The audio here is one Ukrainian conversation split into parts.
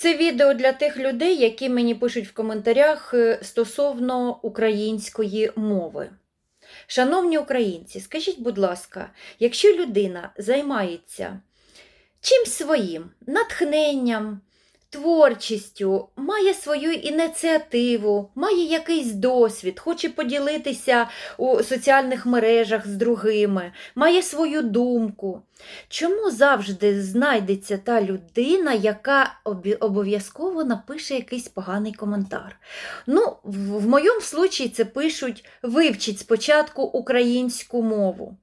Це відео для тих людей, які мені пишуть в коментарях е, стосовно української мови. Шановні українці, скажіть, будь ласка, якщо людина займається чимсь своїм, натхненням, творчістю, має свою ініціативу, має якийсь досвід, хоче поділитися у соціальних мережах з другими, має свою думку. Чому завжди знайдеться та людина, яка обов'язково напише якийсь поганий коментар? Ну, в, моєму случаї це пишуть вивчіть спочатку українську мову.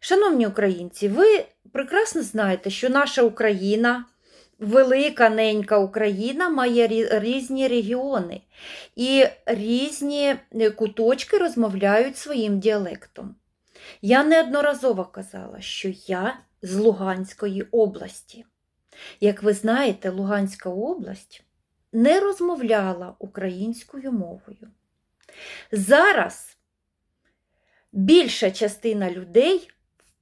Шановні українці, ви прекрасно знаєте, що наша Україна, велика ненька Україна, має різні регіони і різні е, куточки розмовляють своїм діалектом. Я неодноразово казала, що я з Луганської області. Як ви знаєте, Луганська область не розмовляла українською мовою. Зараз більша частина людей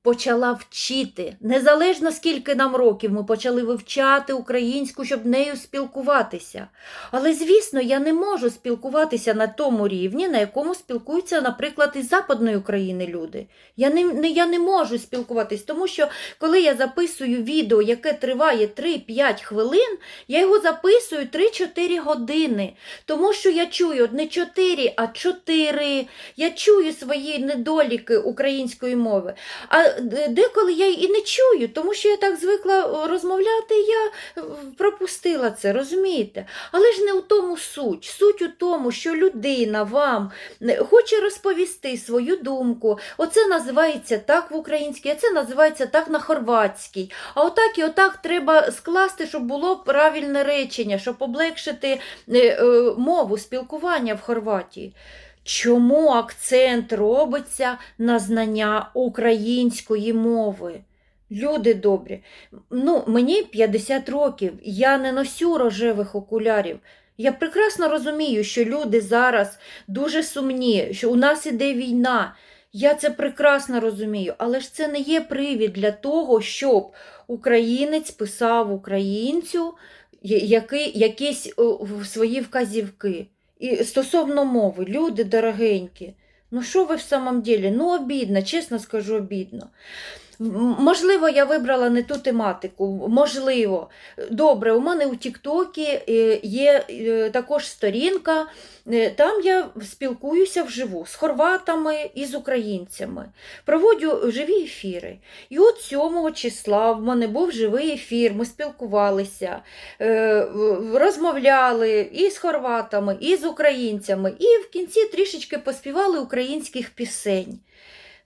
почала вчити, незалежно скільки нам років ми почали вивчати українську, щоб нею спілкуватися. Але, звісно, я не можу спілкуватися на тому рівні, на якому спілкуються, наприклад, із Западної України люди. Я не, не, я не можу спілкуватись, тому що коли я записую відео, яке триває 3-5 хвилин, я його записую 3-4 години. Тому що я чую не 4, а 4. Я чую свої недоліки української мови. А деколи я і не чую, тому що я так звикла е, розмовляти, я е, пропустила це, розумієте? Але ж не у тому суть. Суть у тому, що людина вам е, хоче розповісти свою думку. Оце називається так в українській, а це називається так на хорватській. А отак і отак треба скласти, щоб було правильне речення, щоб облегшити е, е, мову спілкування в Хорватії. Чому акцент робиться на знання української мови? Люди добрі, ну, мені 50 років, я не носю рожевих окулярів. Я прекрасно розумію, що люди зараз дуже сумні, що у нас іде війна. Я це прекрасно розумію, але ж це не є привід для того, щоб українець писав українцю якісь свої вказівки. І стосовно мови, люди дорогенькі, ну що ви в самом ділі? Ну, обідно, чесно скажу, обідно. Можливо, я вибрала не ту тематику, можливо. Добре, у мене у Тіктокі е, є е, також сторінка, е, там я спілкуюся вживу з хорватами і з українцями. Проводжу живі ефіри. І от 7 числа в мене був живий ефір, ми спілкувалися, розмовляли і з хорватами, і з українцями, і в кінці трішечки поспівали українських пісень.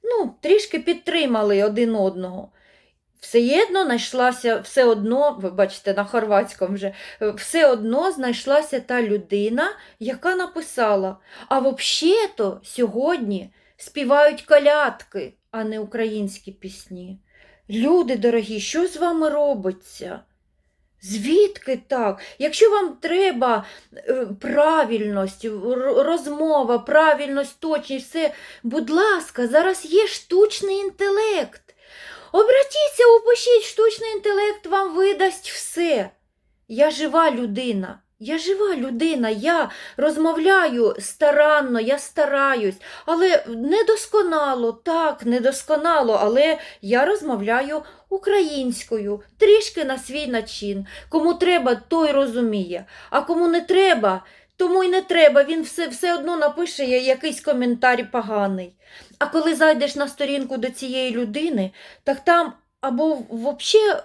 Ну, трішки підтримали один одного. Все одно знайшлася, все одно, ви бачите, на хорватському вже, все одно знайшлася та людина, яка написала: а взагалі-то сьогодні співають колядки, а не українські пісні. Люди дорогі, що з вами робиться? Звідки так? Якщо вам треба е, правильність, розмова, правильність, точність, все, будь ласка, зараз є штучний інтелект. Обратіться, упишіть, штучний інтелект вам видасть все. Я жива людина. Я жива людина, я розмовляю старанно, я стараюсь, але недосконало, так, недосконало, але я розмовляю українською, трішки на свій начин. Кому треба, той розуміє, а кому не треба, тому й не треба. Він все, все одно напише якийсь коментар поганий. А коли зайдеш на сторінку до цієї людини, так там або взагалі,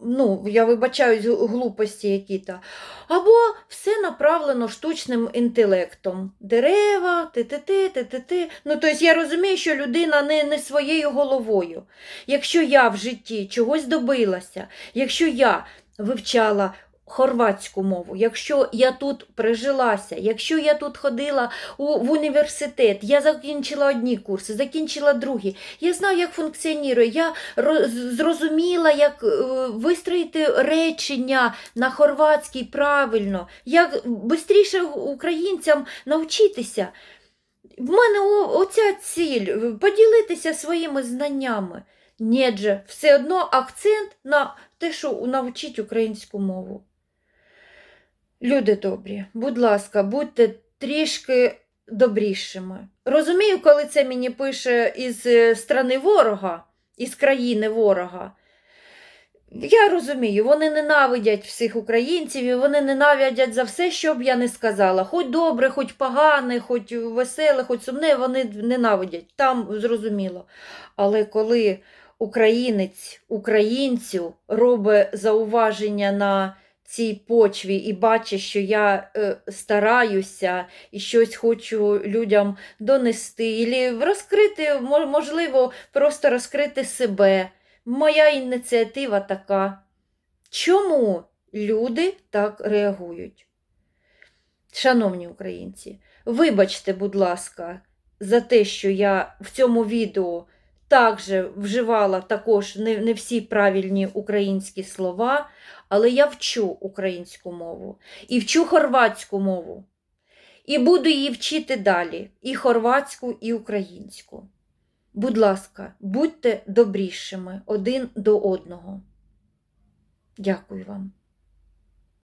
ну, я вибачаюсь, глупості які-то, або все направлено штучним інтелектом. Дерева, ти-ти-ти, ти-ти-ти. Ну, тобто я розумію, що людина не, не своєю головою. Якщо я в житті чогось добилася, якщо я вивчала хорватську мову, якщо я тут прижилася, якщо я тут ходила у, в університет, я закінчила одні курси, закінчила другі, я знаю, як функціонує, я роз, зрозуміла, як е, вистроїти речення на хорватській правильно, як швидше українцям навчитися. В мене оця ціль е, поділитися своїми знаннями. Ні, все одно акцент на те, що навчить українську мову. Люди добрі, будь ласка, будьте трішки добрішими. Розумію, коли це мені пише із е, страни ворога, із країни ворога. Я розумію, вони ненавидять всіх українців, і вони ненавидять за все, що б я не сказала. Хоч добре, хоч погане, хоч веселе, хоч сумне, вони ненавидять. Там зрозуміло. Але коли українець українцю робить зауваження на цій почві і бачить, що я е, стараюся і щось хочу людям донести, і розкрити, можливо, просто розкрити себе. Моя ініціатива така. Чому люди так реагують? Шановні українці, вибачте, будь ласка, за те, що я в цьому відео також вживала також не, не всі правильні українські слова, але я вчу українську мову і вчу хорватську мову. І буду її вчити далі, і хорватську, і українську. Будь ласка, будьте добрішими один до одного. Дякую вам.